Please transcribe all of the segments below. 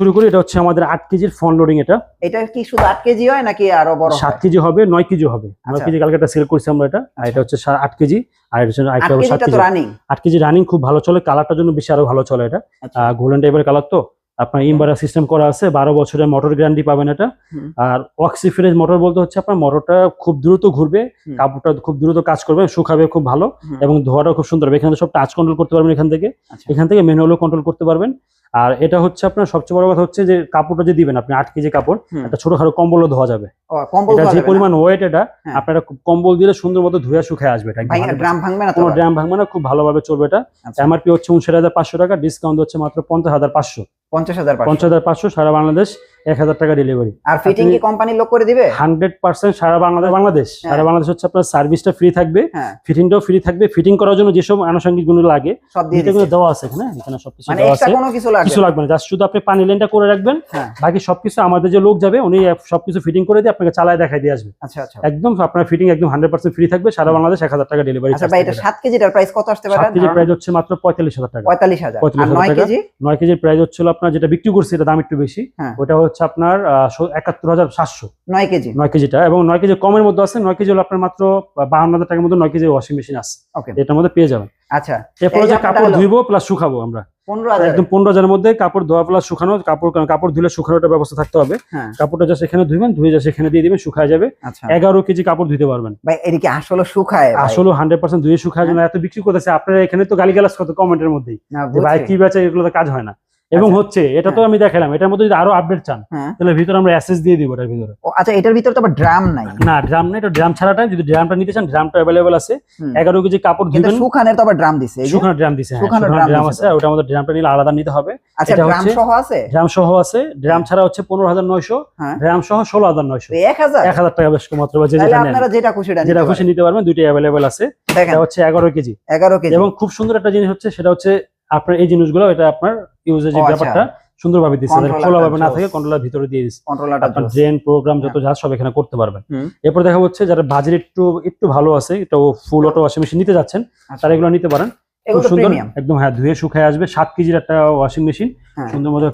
শুরু করি এটা হচ্ছে আমাদের আট কেজির ফ্রন্ট লোডিং এটা। এটা কি শুধু আট কেজি হয় নাকি আরও বড় সাত কেজি হবে নয় কেজি হবে। নয় আচ্ছা। কেজি কালকে সেল করছি আমরা এটা আর এটা হচ্ছে আট কেজি আর এটা হচ্ছে আট সাত কেজি। রানিং আট কেজি রানিং খুব ভালো চলে কালারটার জন্য বেশি আরও ভালো চলে এটা। গোল্ডেন টাইপের কালার তো। আপনার ইনভার্টার সিস্টেম করা আছে বারো বছরের মোটর গ্যারান্টি পাবেন এটা। আর অক্সিফ্রেজ মোটর বলতে হচ্ছে আপনার মোটরটা খুব দ্রুত ঘুরবে কাপড়টা খুব দ্রুত কাজ করবে শুকাবে খুব ভালো এবং ধোয়াটা খুব সুন্দর হবে। এখানে সব টাচ কন্ট্রোল করতে পারবেন এখান থেকে। আচ্ছা। এখান থেকে ম্যানুয়ালও কন্ট্রোল করতে পারবেন। আর এটা হচ্ছে আপনার সবচেয়ে বড় কথা হচ্ছে যে কাপড়টা যে দিবেন আপনি আট কেজি কাপড়। একটা ছোটখাটো কম্বলও ধোয়া যাবে। এটা যে পরিমাণ ওয়েট এটা হ্যাঁ। আপনারা কম্বল দিলে সুন্দর মতো ধুয়ে শুকায় আসবে এটা। একদম ভাই 100% ড্রাম ভাঙবে না কোনো ড্রাম ভাঙবে না খুব ভালোভাবে চলবে এটা। আচ্ছা। এমআরপি হচ্ছে উনষাট হাজার পাঁচশো টাকা ডিসকাউন্ট হচ্ছে মাত্র পঞ্চাশ হাজার পাঁচশো। পঞ্চাশ হাজার। পঞ্চাশ পাঁচশো সারা বাংলাদেশ এক হাজার টাকা ডেলিভারি আর ফিটিং কি কোম্পানির লোক করে দিবে? হান্ড্রেড পার্সেন্ট সারা বাংলাদেশ বাংলাদেশ। হ্যাঁ। সারা বাংলাদেশ হচ্ছে আপনার সার্ভিসটা ফ্রি থাকবে। হ্যাঁ। ফিটিংটাও ফ্রি থাকবে। ফিটিং করার জন্য যেসব আনুষঙ্গিকগুলো লাগে সব দেওয়া আছে এখানে। এখানে সবকিছু মানে দেওয়া আছে। কোনো কিছু লাগবে কিছু লাগবে না। জাস্ট শুধু আপনি পানি লাইনটা করে রাখবেন। হ্যাঁ। বাকি সবকিছু আমাদের যে লোক যাবে উনি সবকিছু ফিটিং করে দিয়ে আপনাকে চালায় দেখাই দিয়ে আসবে। আচ্ছা আচ্ছা। একদম আপনার ফিটিং একদম হান্ড্রেড পার্সেন্ট ফ্রি থাকবে। সারা বাংলাদেশ এক হাজার টাকা ডেলিভারি আচ্ছা ভাই এটা সাত কেজিটার প্রাইস কত আসতে পারে? সাত কেজির প্রাইস হচ্ছে মাত্র পঁয়তাল্লিশ হাজার টাকা। পঁয়তাল্লিশ হাজার। আর 45,000 নয় কেজি? নয় কেজির প্রাইস হচ্ছিল আপনার যেটা বিক্রি করছে এটা দাম একটু বেশি। হ্যাঁ। ওটা হচ্ছে আপনার একাত্তর হাজার সাতশো। নয় কেজি। নয় কেজিটা এবং নয় কেজি কমের মধ্যে আছে নয় কেজি হলো আপনার মাত্র বাহান্ন হাজার টাকার মধ্যে নয় কেজি ওয়াশিং মেশিন আছে। এটার মধ্যে পেয়ে যাবেন। আচ্ছা। এরপরে যে যে কাপড় ধুইবো প্লাস শুকাবো আমরা। একদম পনেরো হাজারের মধ্যে কাপড় ধোয়া প্লাস শুকানো কাপড় কাপড় ধুলে শুকানোটা ব্যবস্থা থাকতে হবে। হ্যাঁ। কাপড়টা জাস্ট এখানে ধুইবেন ধুয়ে জাস্ট এখানে দিয়ে দিবেন শুকায় যাবে। আচ্ছা। এগারো কেজি কাপড় ধুইতে পারবেন। ভাই এদিকে আসলে শুকায় আসলে হান্ড্রেড পার্সেন্ট ধুয়ে শুকায় এত বিক্রি করতেছে আপনারা এখানে তো গালি গালাজ কত কমেন্টের মধ্যেই। ভাই কি বেচা এগুলো তো কাজ হয় না। এবং আচ্ছা। হচ্ছে এটা তো আমি দেখালাম এটার মধ্যে যদি আরও আপডেট চান হ্যাঁ। তাহলে ভিতরে আমরা অ্যাসেস দিয়ে দিব এটার ভিতরে। আচ্ছা এটার ভিতরে তো আবার ড্রাম নাই। না ড্রাম নাই এটা ড্রাম ছাড়াটা যদি ড্রামটা নিতে চান ড্রামটা অ্যাভেলেবেল আছে। হুম। এগারো কেজি কাপড় ধুবেন শুকানের তো আবার ড্রাম দিছে যে। ড্রাম দিছে হ্যাঁ, শুকানো ড্রাম আছে ওটা আমাদের ড্রামটা নিলে আলাদা নিতে হবে। আচ্ছা ড্রাম সহ আছে? ড্রাম সহ আছে ড্রাম ছাড়া হচ্ছে পনেরো হাজার নয়শো হ্যাঁ। ড্রাম সহ ষোলো হাজার নয়শো। তো এক হাজার? এক হাজার টাকা বেশ মাত্র বা তাহলে যেটা আপনারা যেটা খুশি যেটা খুশি। নিতে পারবেন দুইটাই অ্যাভেলেবেল আছে। এটা হচ্ছে এগারো কেজি। এগারো কেজি। এবং খুব সুন্দর একটা জিনিস হচ্ছে সেটা হচ্ছে আপনার এই জিনিসগুলো এটা আপনার ইউজের যে আচ্ছা। ব্যাপারটা সুন্দরভাবে দিচ্ছে। Controller খোলা ভাবে না থাকে কন্ট্রোলার ভিতরে দিয়ে দিচ্ছে। কন্ট্রোলারটা আপনার ড্রেন প্রোগ্রাম যত যা সব এখানে করতে পারবেন। এরপর দেখা হচ্ছে যারা বাজেট একটু একটু ভালো আছে এটা ফুল অটো ওয়াশিং মেশিন নিতে যাচ্ছেন তারা এগুলো নিতে পারেন। খুব সুন্দর একদম হ্যাঁ ধুয়ে শুকায় আসবে। সাত কেজির একটা ওয়াশিং মেশিন হ্যাঁ। সুন্দর মতো?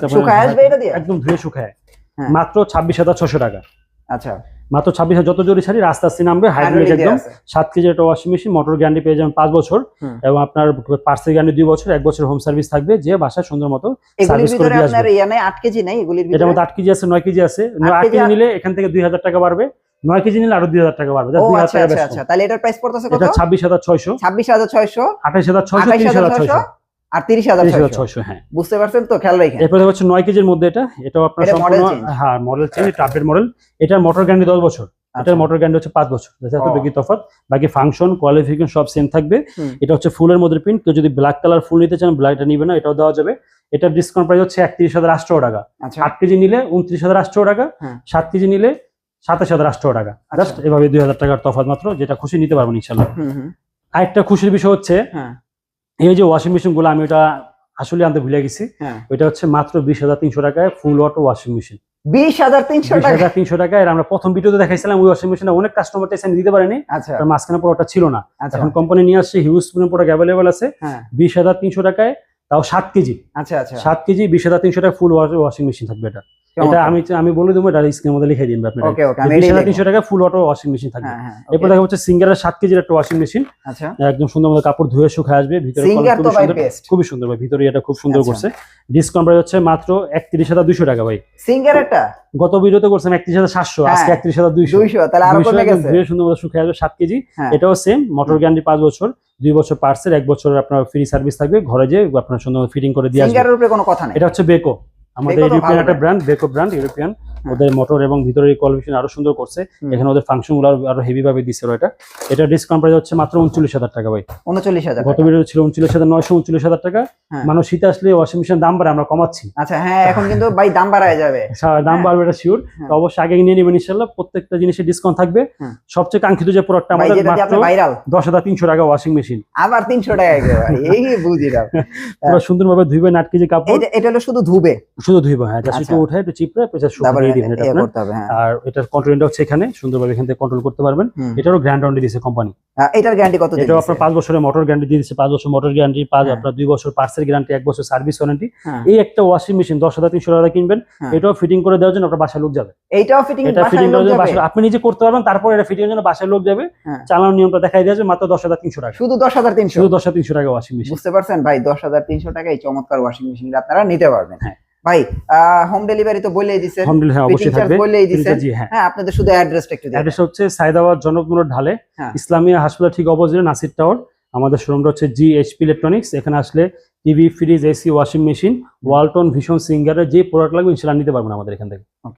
একদম ধুয়ে শুকায়। হ্যাঁ। মাত্র ছাব্বিশ হাজার ছশো টাকা। আচ্ছা। মাত্র ছাব্বিশ হাজার যত জোরে ছাড়ি রাস্তা আস্তে নামবে হাইড্রোলিক একদম সাত কেজি একটা ওয়াশিং মেশিন মোটর গ্যারান্টি পেয়ে যাবেন পাঁচ বছর। এবং আপনার পার্সেল গ্যারান্টি দুই বছর এক বছর হোম সার্ভিস থাকবে যে বাসায় সুন্দর মতো সার্ভিস করে দিয়ে আসবে। আট কেজি নাই এগুলির এটার মধ্যে আট কেজি আছে নয় কেজি আছে। আট কেজি নিলে এখান থেকে দুই হাজার টাকা বাড়বে। নয় কেজি নিলে আরও দুই হাজার টাকা বাড়বে। আচ্ছা আচ্ছা আচ্ছা। তাহলে এটার প্রাইস পড়তেছে কত? ছাব্বিশ হাজার ছয়শো। ছাব্বিশ হাজার ছয়শো। আঠাশ হাজার ছয়শো হাজার ছয়শো। আর তিরিশ হাজার তিরিশ হাজার ছয়শো। ছয়শো হ্যাঁ। বুঝতে পারছেন তো? খেয়াল রাখেন। এরপরে হচ্ছে নয় কেজির মধ্যে এটা এটাও আপনার সম্পূর্ণ হ্যাঁ মডেল চেঞ্জ এটা আপডেট মডেল এটার মোটর গ্যারান্টি দশ বছর। এটার আচ্ছা। মোটর গ্যারান্টি হচ্ছে পাঁচ বছর। যাতে এত ও। বেশি তফাৎ। বাকি ফাংশন কোয়ালিফিকেশন সব সেম থাকবে। এটা হচ্ছে ফুলের মধ্যে প্রিন্ট কেউ যদি ব্ল্যাক কালার ফুল নিতে চান ব্ল্যাকটা নিবে না এটাও দেওয়া যাবে। এটার ডিসকাউন্ট প্রাইস হচ্ছে একত্রিশ হাজার আটশো টাকা। আচ্ছা। আট কেজি নিলে উনত্রিশ হাজার আটশো টাকা। হ্যাঁ। সাত কেজি নিলে সাতাশ হাজার আটশো টাকা। আচ্ছা। জাস্ট এভাবে দুই হাজার টাকার তফাত মাত্র যেটা খুশি নিতে পারবেন ইনশাল্লাহ আরেকটা খুশির বিষয় হচ্ছে হ্যাঁ। এই যে ওয়াশিং মেশিনগুলো আমি ওটা আসলে আনতে ভুলে গেছি। হ্যাঁ। ওইটা হচ্ছে মাত্র বিশ হাজার তিনশো টাকায় ফুল অটো ওয়াশিং মেশিন বিশ হাজার তিনশো টাকা? তিনশো টাকায় আমরা প্রথম ভিডিওতে দেখাইছিলাম ওই ওয়াশিং অনেক কাস্টমার চাইছেন দিতে পারেনি। আচ্ছা। তার মাঝখানে প্রোডাক্টটা ছিল না। আচ্ছা। এখন কোম্পানি নিয়ে আসছে হিউজ প্রোডাক্ট অ্যাভেলেবল আছে। হ্যাঁ। বিশ হাজার তিনশো টাকায় তাও সাত কেজি। আচ্ছা আচ্ছা। সাত কেজি বিশ হাজার তিনশো টাকা ফুল ওয়াশিং মেশিন থাকবে এটা। এটা আমি আমি বলে দেবো এটা স্ক্রিনের মধ্যে লিখে দিন আপনি। ওকে ওকে আমি বিশ এটাই তিনশো টাকা ফুল অটো ওয়াশিং মেশিন থাকবে। হ্যাঁ হ্যাঁ এরপর দেখা হচ্ছে সিঙ্গারের সাত কেজির একটা ওয়াশিং মেশিন আচ্ছা। একদম সুন্দর মতো কাপড় ধুয়ে শুকায় আসবে ভিতরে সিঙ্গার তো খুবই ভাই সুন্দর বেস্ট খুবই সুন্দর ভাই ভিতরে এটা খুব সুন্দর আচ্ছা। করছে। ডিসকাউন্ট প্রাইস হচ্ছে মাত্র একত্রিশ হাজার দুশো টাকা ভাই। সিঙ্গার একটা? গত ভিডিওতে করছেন একত্রিশ হাজার সাতশো হ্যাঁ। আজকে একত্রিশ হাজার দুইশো। দুইশো তাহলে আরও কমে গেছে। ধুয়ে সুন্দর মতো শুকিয়ে আসবে সাত কেজি। এটাও সেম মোটর গ্যারান্টি পাঁচ বছর দুই বছর পার্সেল এক বছর আপনার ফ্রি সার্ভিস থাকবে ঘরে যে আপনার সুন্দর ফিটিং করে দিয়ে আসবে। সিঙ্গারের উপরে কোনো কথা নেই। এটা হচ্ছে বেকো আমাদের ইউরোপিয়ান একটা। Brand Beko brand European. ওদের মোটর এবং ভিতরের কোয়ালিফিকেশন আরও সুন্দর করছে। এখানে ওদের ফাংশনগুলো আরো- হেভি ভাবে দিচ্ছে এটা। এটা ডিসকাউন্ট প্রাইস হচ্ছে মাত্র উনচল্লিশ হাজার টাকা ভাই। উনচল্লিশ হাজার গত ভিডিও ছিল উনচল্লিশ হাজার নয়শো উনচল্লিশ হাজার টাকা। হ্যাঁ। মানুষ শীতে আসলে ওয়াশিং মেশিন দাম বাড়ে আমরা কমাচ্ছি। আচ্ছা হ্যাঁ এখন কিন্তু ভাই দাম বাড়ায় যাবে। দাম হ্যাঁ। বাড়বে এটা শিওর হ্যাঁ। তো অবশ্যই আগে নিয়ে নেবেন ইনশাল্লাহ প্রত্যেকটা জিনিসের ডিসকাউন্ট থাকবে। সবচেয়ে কাঙ্ক্ষিত যে প্রোডাক্টটা আমাদের মাত্র দশ হাজার তিনশো টাকা ওয়াশিং মেশিন আবার তিনশো টাকা এই বুঝি দাও পুরো সুন্দরভাবে ধুইবেন আট কেজি কাপড়। এটা হলো শুধু ধুবে। শুধু ধুইব হ্যাঁ জাস্ট। একটু উঠে একটু চিপড়ে তারপরে শুকিয়ে। দিবেন এটা আপনার। করতে হবে হ্যাঁ। আর এটার কন্ট্রোলটা হচ্ছে এখানে সুন্দরভাবে এখান থেকে কন্ট্রোল করতে পারবেন। এটারও গ্র্যান্ড ওয়ারেন্টি দিয়েছে কোম্পানি এটার গ্যারান্টি কত এটাও আপনার বছরের মোটর গ্যারান্টি দিয়ে দিচ্ছে পাঁচ বছর মোটর গ্যারান্টি। আপনার বছর গ্যারান্টি বছর সার্ভিস ওয়ারেন্টি হ্যাঁ। এই একটা ওয়াশিং মেশিন দশ হাজার তিনশো টাকা কিনবেন হ্যাঁ। এটাও ফিটিং করে দেওয়ার জন্য আপনার বাসায় লোক যাবে। এইটাও ফিটিং এটা ফিটিং জন্য বাসায় আপনি নিজে করতে পারবেন তারপর এটা ফিটিং এর জন্য বাসায় লোক যাবে। চালানোর নিয়মটা দেখাই দেওয়া যাবে মাত্র দশ হাজার তিনশো টাকা। শুধু দশ হাজার তিনশো? শুধু দশ হাজার তিনশো টাকা ওয়াশিং মেশিন বুঝতে পারছেন? ভাই দশ হাজার তিনশো টাকায় চমৎকার ওয়াশিং মেশিন আপনারা নিতে পারবেন। হ্যাঁ। ভাই হোম ডেলিভারি তো বলেই দিছেন। হোম ডেলিভারি হ্যাঁ অবশ্যই Fitting charge থাকবে। বলেই দিছেন। হ্যাঁ। হ্যাঁ আপনাদের শুধু অ্যাড্রেসটা একটু দিন অ্যাড্রেস হচ্ছে সাইদাবাদ জনকপুর ঢালে হ্যাঁ। ইসলামিয়া হাসপাতাল ঠিক অপোজিটে নাসির টাওয়ার। আমাদের শোরুমটা হচ্ছে জি এইচপি ইলেকট্রনিক্স এখানে আসলে TV fridge AC washing machine Walton Vision সিঙ্গারের যে প্রোডাক্ট লাগবে ইনশাআল্লাহ নিতে পারবেন আমাদের এখান থেকে।